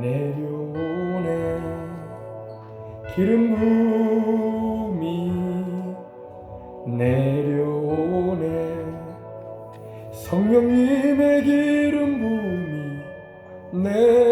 내려오네. 기름 부음이 내려오네. 성령님의 기름 부음이 내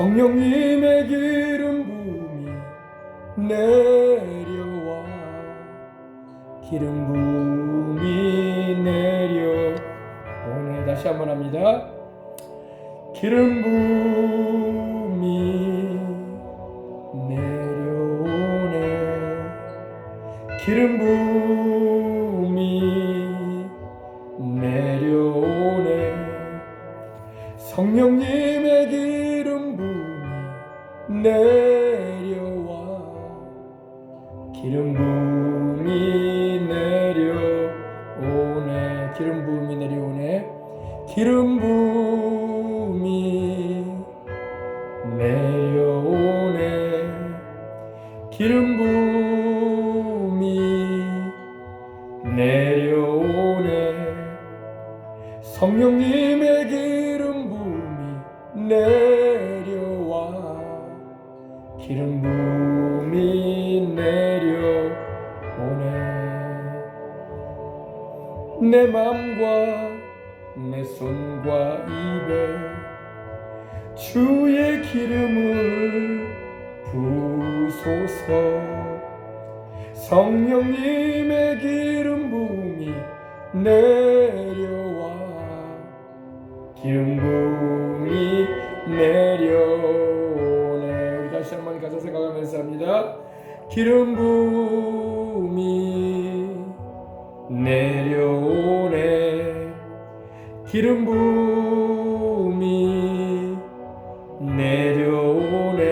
성령님의 기름 부음이 내려와. 기름 부음이 내려오네 다시 한번 합니다. 기름 부음이 내려오네. 기름 기름 부음이 내려오네. 기름 부음이 내려오네. 기름 부음이 내려오네. 성령님의 기름 부음이 내 내 맘과 내 손과 입에 주의 기름을 부소서. 성령님의 기름 부음이 내려와 기름 부음이 내려오네. 다시 한번 가사 생각하면서 합니다. 기름 부음 기름 부음이 내려오네.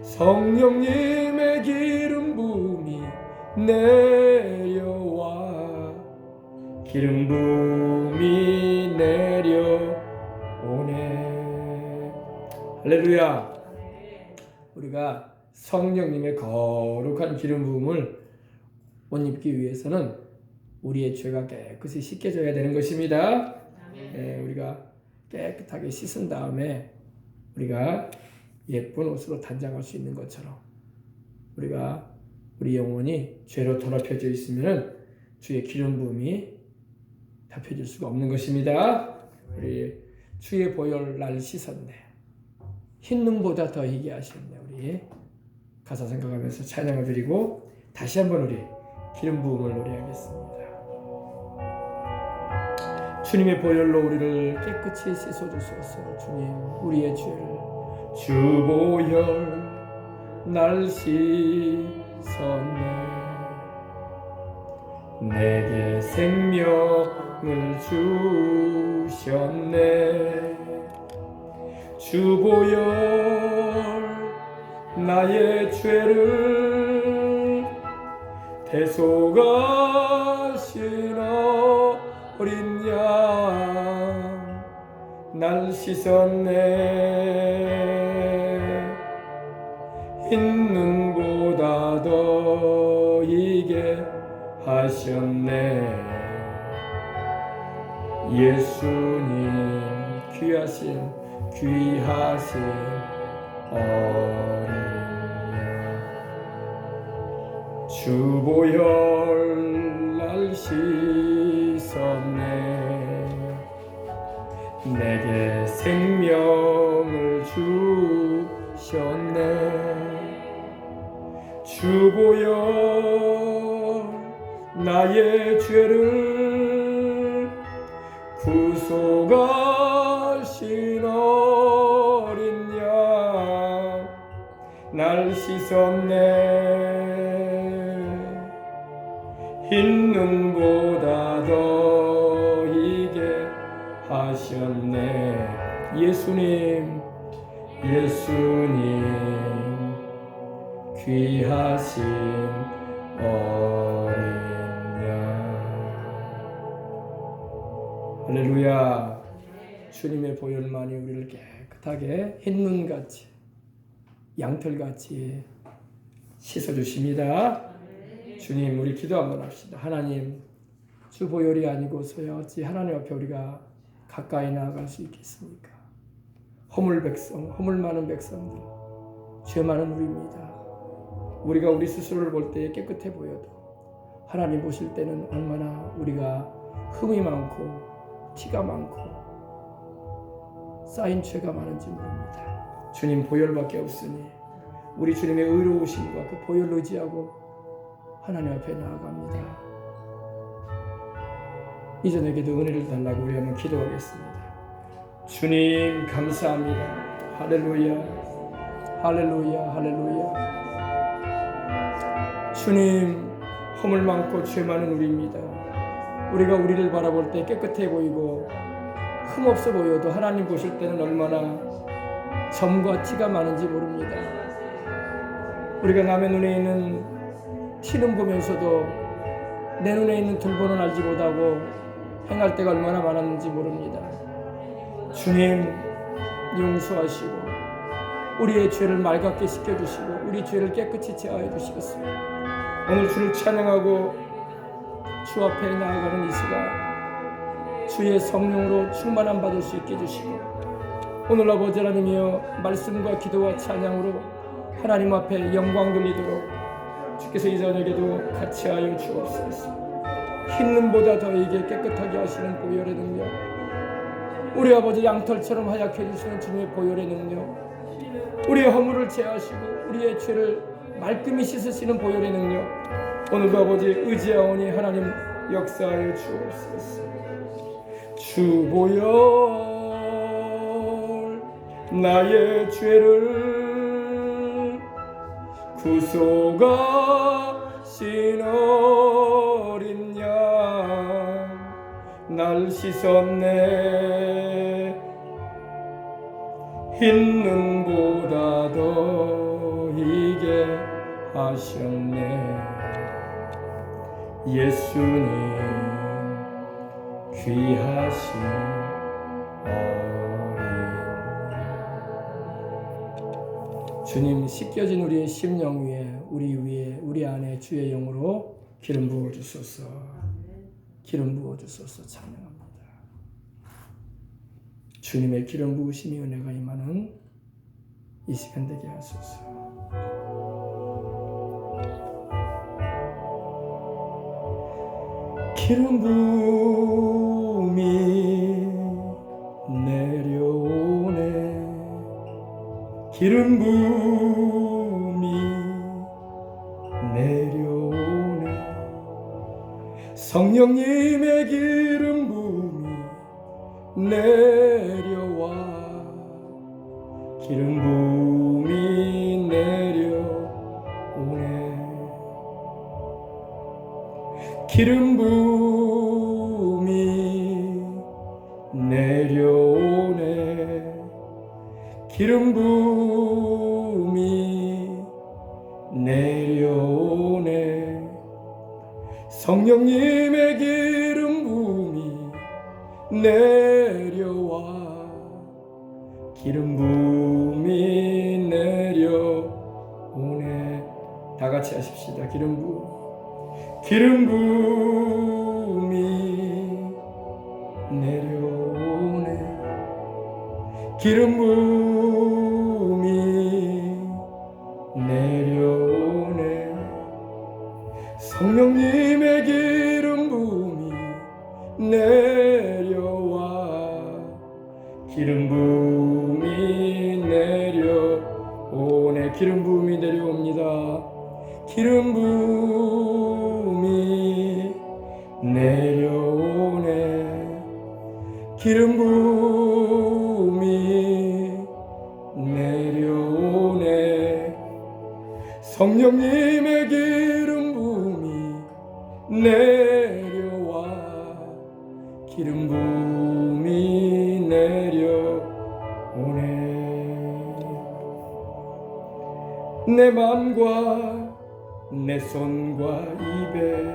성령님의 기름 부음이 내려와. 기름 부음이 내려오네. 할렐루야. 우리가 성령님의 거룩한 기름 부음을 옷 입기 위해서는 우리의 죄가 깨끗이 씻겨져야 되는 것입니다. 예, 우리가 깨끗하게 씻은 다음에 우리가 예쁜 옷으로 단장할 수 있는 것처럼 우리가 우리 영혼이 죄로 더럽혀져 있으면 주의 기름 부음이 덮여질 수가 없는 것입니다. 우리 주의 보혈 날 씻었네. 흰 눈보다 더 희게 하셨네. 우리 가사 생각하면서 찬양을 드리고 다시 한번 우리 기름 부음을 노래하겠습니다. 주님의 보혈로 우리를 깨끗이 씻어주소서. 주님 우리의 죄를 주 보혈 날 씻었네. 내게 생명을 주셨네. 주 보혈 나의 죄를 대속하신 어린 양 날 씻었네. 흰 눈보다 더 이게 하셨네. 예수님 귀하신 귀하신 어린 양. 주보혈 날씻 내게 생명을 주셨네. 주보혈 나의 죄를 구속하신 어린 양날 씻었네. 흰 눈보 예수님 예수님 귀하신 어린 양 할렐루야. 주님의 보혈만이 우리를 깨끗하게 흰눈같이 양털같이 씻어주십니다. 주님 우리 기도 한번 합시다. 하나님 주 보혈이 아니고서야 어찌 하나님 앞에 우리가 가까이 나아갈 수 있겠습니까? 허물 백성, 허물 많은 백성들, 죄 많은 우리입니다. 우리가 우리 스스로를 볼 때에 깨끗해 보여도 하나님 보실 때는 얼마나 우리가 흠이 많고 티가 많고 쌓인 죄가 많은지 모릅니다. 주님 보혈밖에 없으니 우리 주님의 의로우심과 그 보혈 의지하고 하나님 앞에 나아갑니다. 이전에게도 은혜를 달라고 우리 한번 기도하겠습니다. 주님 감사합니다. 할렐루야, 할렐루야, 할렐루야. 주님 허물 많고 죄 많은 우리입니다. 우리가 우리를 바라볼 때 깨끗해 보이고 흠 없어 보여도 하나님 보실 때는 얼마나 점과 티가 많은지 모릅니다. 우리가 남의 눈에 있는 티는 보면서도 내 눈에 있는 들보는 알지 못하고 행할 때가 얼마나 많았는지 모릅니다. 주님 용서하시고 우리의 죄를 맑게 씻겨주시고 우리 죄를 깨끗이 제하여 주시겠습니다. 오늘 주를 찬양하고 주 앞에 나아가는 이 시간 주의 성령으로 충만함 받을 수 있게 해주시고 오늘 아버지 하나님이여 말씀과 기도와 찬양으로 하나님 앞에 영광 돌리도록 주께서 이 저녁에도 같이 하여 주옵소서 흰 눈보다 더이게 깨끗하게 하시는 보혈의 능력 우리 아버지 양털처럼 하얗게 해주시는 주님의 보혈의 능력. 우리의 허물을 제하시고 우리의 죄를 말끔히 씻으시는 보혈의 능력. 오늘도 아버지 의지하오니 하나님 역사하여 주옵소서. 주 보혈 나의 죄를 구속하신 어린 양날 씻었네 흰 눈보다 더 이게 하셨네. 예수님 귀하신 어린. 주님 씻겨진 우리의 심령 위에 우리 위에 우리 안에 주의 영으로 기름 부어 주소서. 기름 부어 주소서 찬양합니다. 주님의 기름 부으심이 은혜가 임하는 이 시간 되게 하소서. 기름 부음이 내려오네 기름 부음이 내려오네 성령님의 기름 부음이 내려와. 기름 부음이 내려오네. 기름 부음이 내려오네. 기름 부음이 내려오네. 성령님의 기름 부음이 내 다 같이 하십시다. 기름 부음 기름 부음이 내려오네. 기름 부음 기름 부음이 내려오네. 기름 부음이 내려오네. 성령님의 기름 부음이 내려와. 기름 부음이 내려오네. 내 맘과 내 손과 입에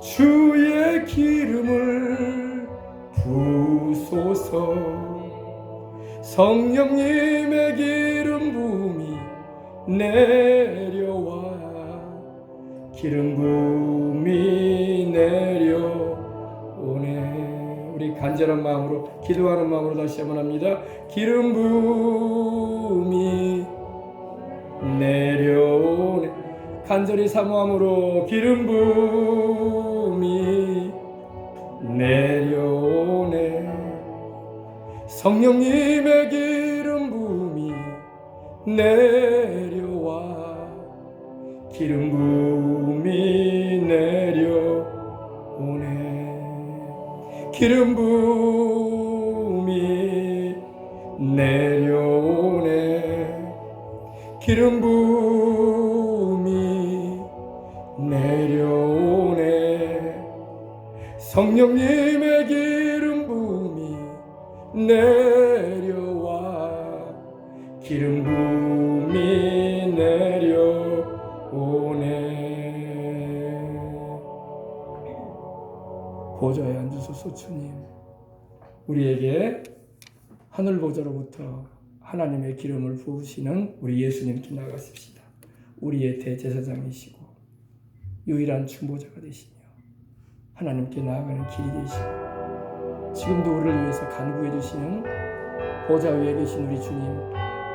주의 기름을 부소서. 성령님의 기름 부음이 내려와 기름 부음이 내려오네. 우리 간절한 마음으로 기도하는 마음으로 다시 한번 합니다. 기름 부음이 내려오네. 간절히 사모함으로 기름 부음이 내려오네. 성령님의 기름 부음이 내려와. 기름 부음이 내려오네. 기름 부음 기름 부음이 내려오네. 성령님의 기름 부음이 내려와. 기름 부음이 내려오네. 보좌에 앉으소서 주님. 우리에게 하늘 보좌로부터 하나님의 기름을 부으시는 우리 예수님께 나가십시다. 우리의 대제사장이시고 유일한 중보자가 되시며 하나님께 나아가는 길이 되시고 지금도 우리를 위해서 간구해 주시는 보좌 위에 계신 우리 주님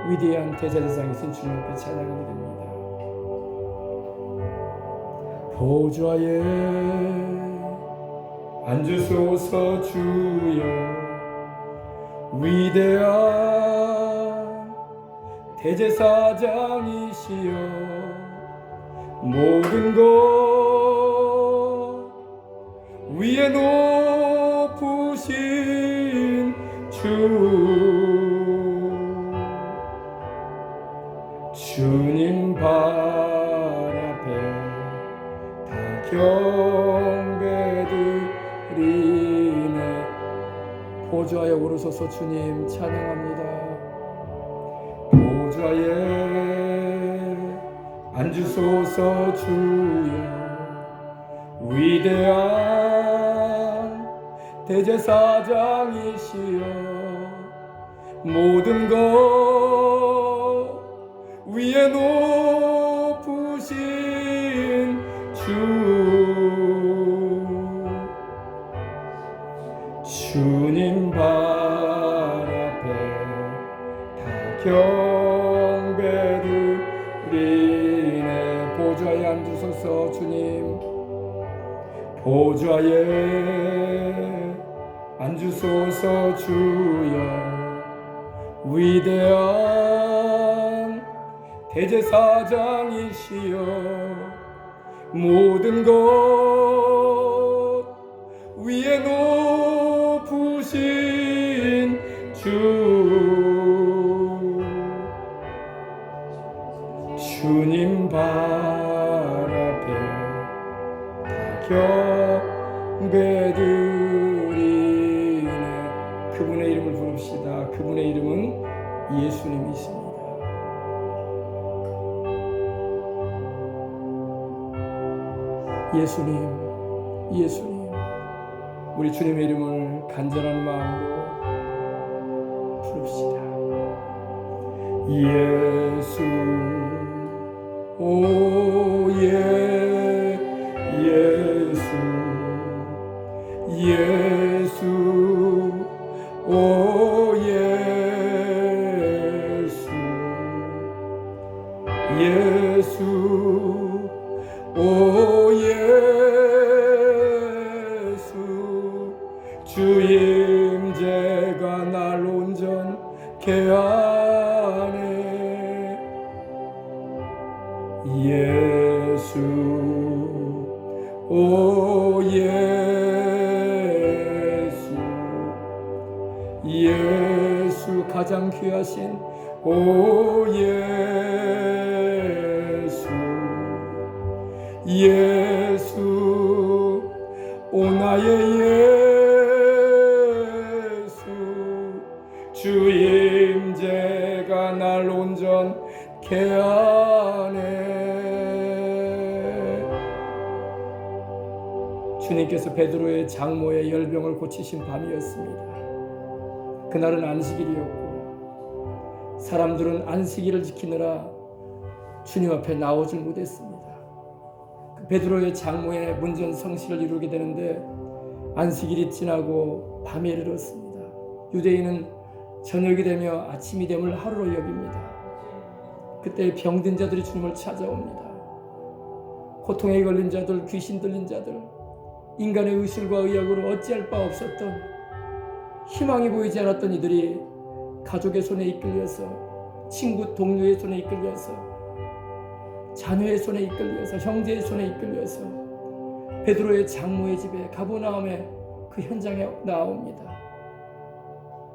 위대한 대제사장이신 주님 앞에 찬양하게 됩니다. 보좌에 앉으소서 주여 위대한 대제사장이시여 모든 것 위에 높으신 주 주님 발 앞에 다 경배드리네. 보좌에 오르소서 주님 찬양합니다 보좌에 앉으소서 주여. 위대한 대제사장이시여. 모든 것 위에 높 보좌에 앉으소서 주여. 위대한 대제사장이시여. 모든 것 위에 높으신 주. 주님 발 앞에 다 경배드리네 그분의 이름을 부릅시다. 그분의 이름은 예수님이십니다. 예수님 예수님 우리 주님의 이름을 간절한 마음으로 부릅시다. 예수 오 예 예수 오 예수 오 나의 예수 주임 제가 날 온전케 하네 주님께서 베드로의 장모의 열병을 고치신 밤이었습니다. 그날은 안식일이었고 사람들은 안식일을 지키느라 주님 앞에 나오질 못했습니다. 그 베드로의 장모의 문전 성시를 이루게 되는데 안식일이 지나고 밤에 이르렀습니다. 유대인은 저녁이 되며 아침이 됨을 하루로 여깁니다. 그때 병든 자들이 주님을 찾아옵니다. 고통에 걸린 자들, 귀신 들린 자들, 인간의 의술과 의학으로 어찌할 바 없었던 희망이 보이지 않았던 이들이 가족의 손에 이끌려서 친구 동료의 손에 이끌려서 자녀의 손에 이끌려서 형제의 손에 이끌려서 베드로의 장모의 집에 가보나움에 그 현장에 나옵니다.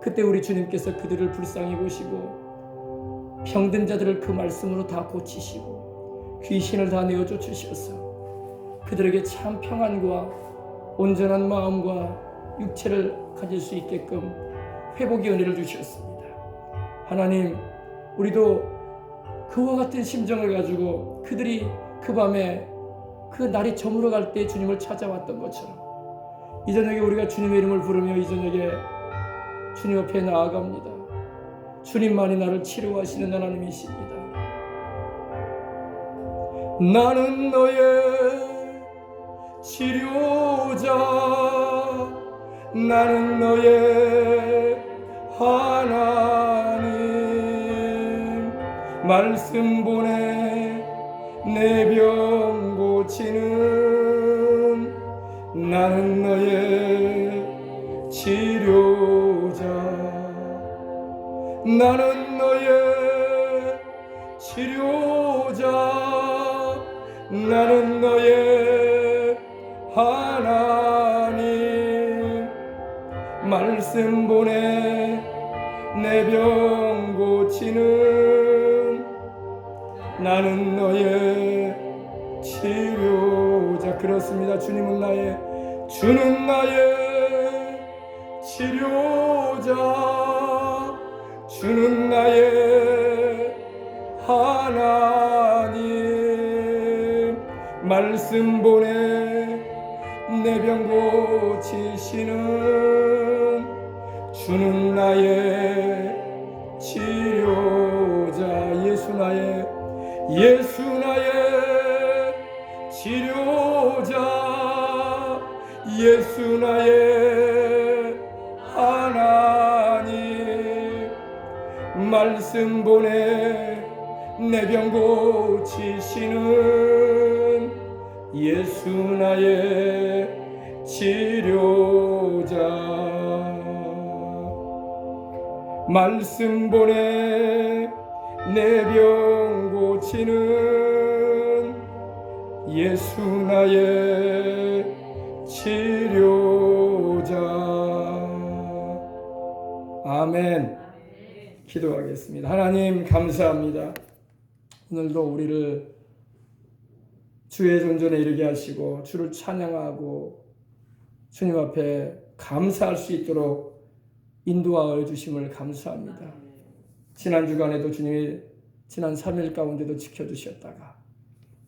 그때 우리 주님께서 그들을 불쌍히 보시고 병든 자들을 그 말씀으로 다 고치시고 귀신을 다 내어 쫓으셔서 그들에게 참 평안과 온전한 마음과 육체를 가질 수 있게끔 회복의 은혜를 주셨습니다. 하나님, 우리도 그와 같은 심정을 가지고 그들이 그 밤에 그 날이 저물어 갈 때 주님을 찾아왔던 것처럼 이 저녁에 우리가 주님의 이름을 부르며 이 저녁에 주님 앞에 나아갑니다. 주님만이 나를 치료하시는 하나님이십니다. 나는 너의 치료자, 나는 너의 하나님, 말씀 보내 내 병 고치는 나는 너의 치료자. 나는 너의 치료자 나는 너의 하나님 말씀 보내 내병 나는 너의 치료자. 그렇습니다. 주님은 나의 주는 나의 치료자. 주는 나의 하나님. 말씀 보내 내 병 고치시는 주는 나의 치료자. 예수 나의 예수 나의 치료자 예수 나의 하나님. 말씀 보내 내 병 고치시는 예수 나의 치료자. 말씀 보내 내병 고치는 예수 나의 치료자 아멘 기도하겠습니다. 하나님 감사합니다. 오늘도 우리를 주의 존전에 이르게 하시고 주를 찬양하고 주님 앞에 감사할 수 있도록 인도하여 주심을 감사합니다. 지난 주간에도 주님이 지난 3일 가운데도 지켜주셨다가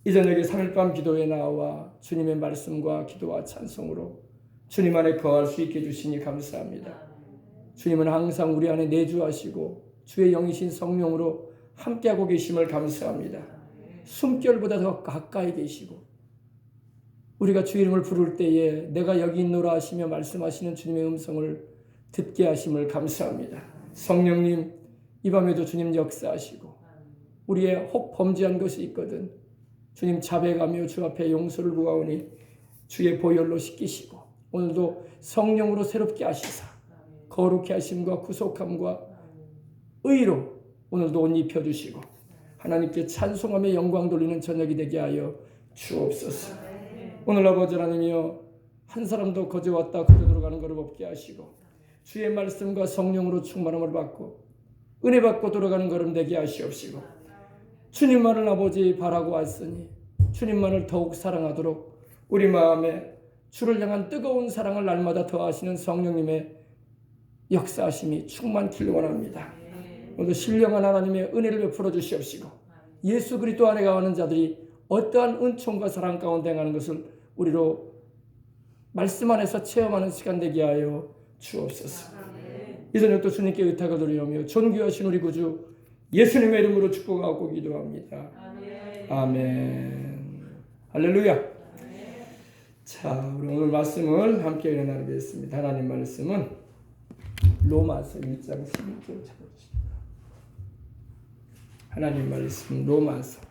이 저녁에 3일 밤 기도에 나와 주님의 말씀과 기도와 찬송으로 주님 안에 거할 수 있게 해주시니 감사합니다. 주님은 항상 우리 안에 내주하시고 주의 영이신 성령으로 함께하고 계심을 감사합니다. 숨결보다 더 가까이 계시고 우리가 주 이름을 부를 때에 내가 여기 있노라 하시며 말씀하시는 주님의 음성을 듣게 하심을 감사합니다. 성령님 이 밤에도 주님 역사하시고 우리의 혹 범죄한 것이 있거든 주님 자백하며 주 앞에 용서를 구하오니 주의 보혈로 씻기시고 오늘도 성령으로 새롭게 하시사 거룩해 하심과 구속함과 의로 오늘도 옷 입혀 주시고 하나님께 찬송하며 영광 돌리는 저녁이 되게 하여 주옵소서. 오늘 아버지 하나님이여 한 사람도 거저 왔다 거저 들어가는 것을 없게 하시고 주의 말씀과 성령으로 충만함을 받고 은혜 받고 돌아가는 걸음 되게 하시옵시고 주님만을 아버지 바라고 왔으니 주님만을 더욱 사랑하도록 우리 마음에 주를 향한 뜨거운 사랑을 날마다 더하시는 성령님의 역사하심이 충만키를 원합니다. 오늘도 신령한 하나님의 은혜를 베풀어 주시옵시고 예수 그리스도 안에 가는 자들이 어떠한 은총과 사랑 가운데 가는 것을 우리로 말씀 안에서 체험하는 시간 되게 하여 주옵소서. 이 저녁도 주님께 의탁을 드리오며 존귀하신 우리 구주 예수님의 이름으로 축복하고 기도합니다. 아멘. 할렐루야. 자, 우리 오늘 말씀을 함께 나누겠습니다. 하나님 말씀은 로마서 1장 11절 찾아주십니다. 하나님 말씀 로마서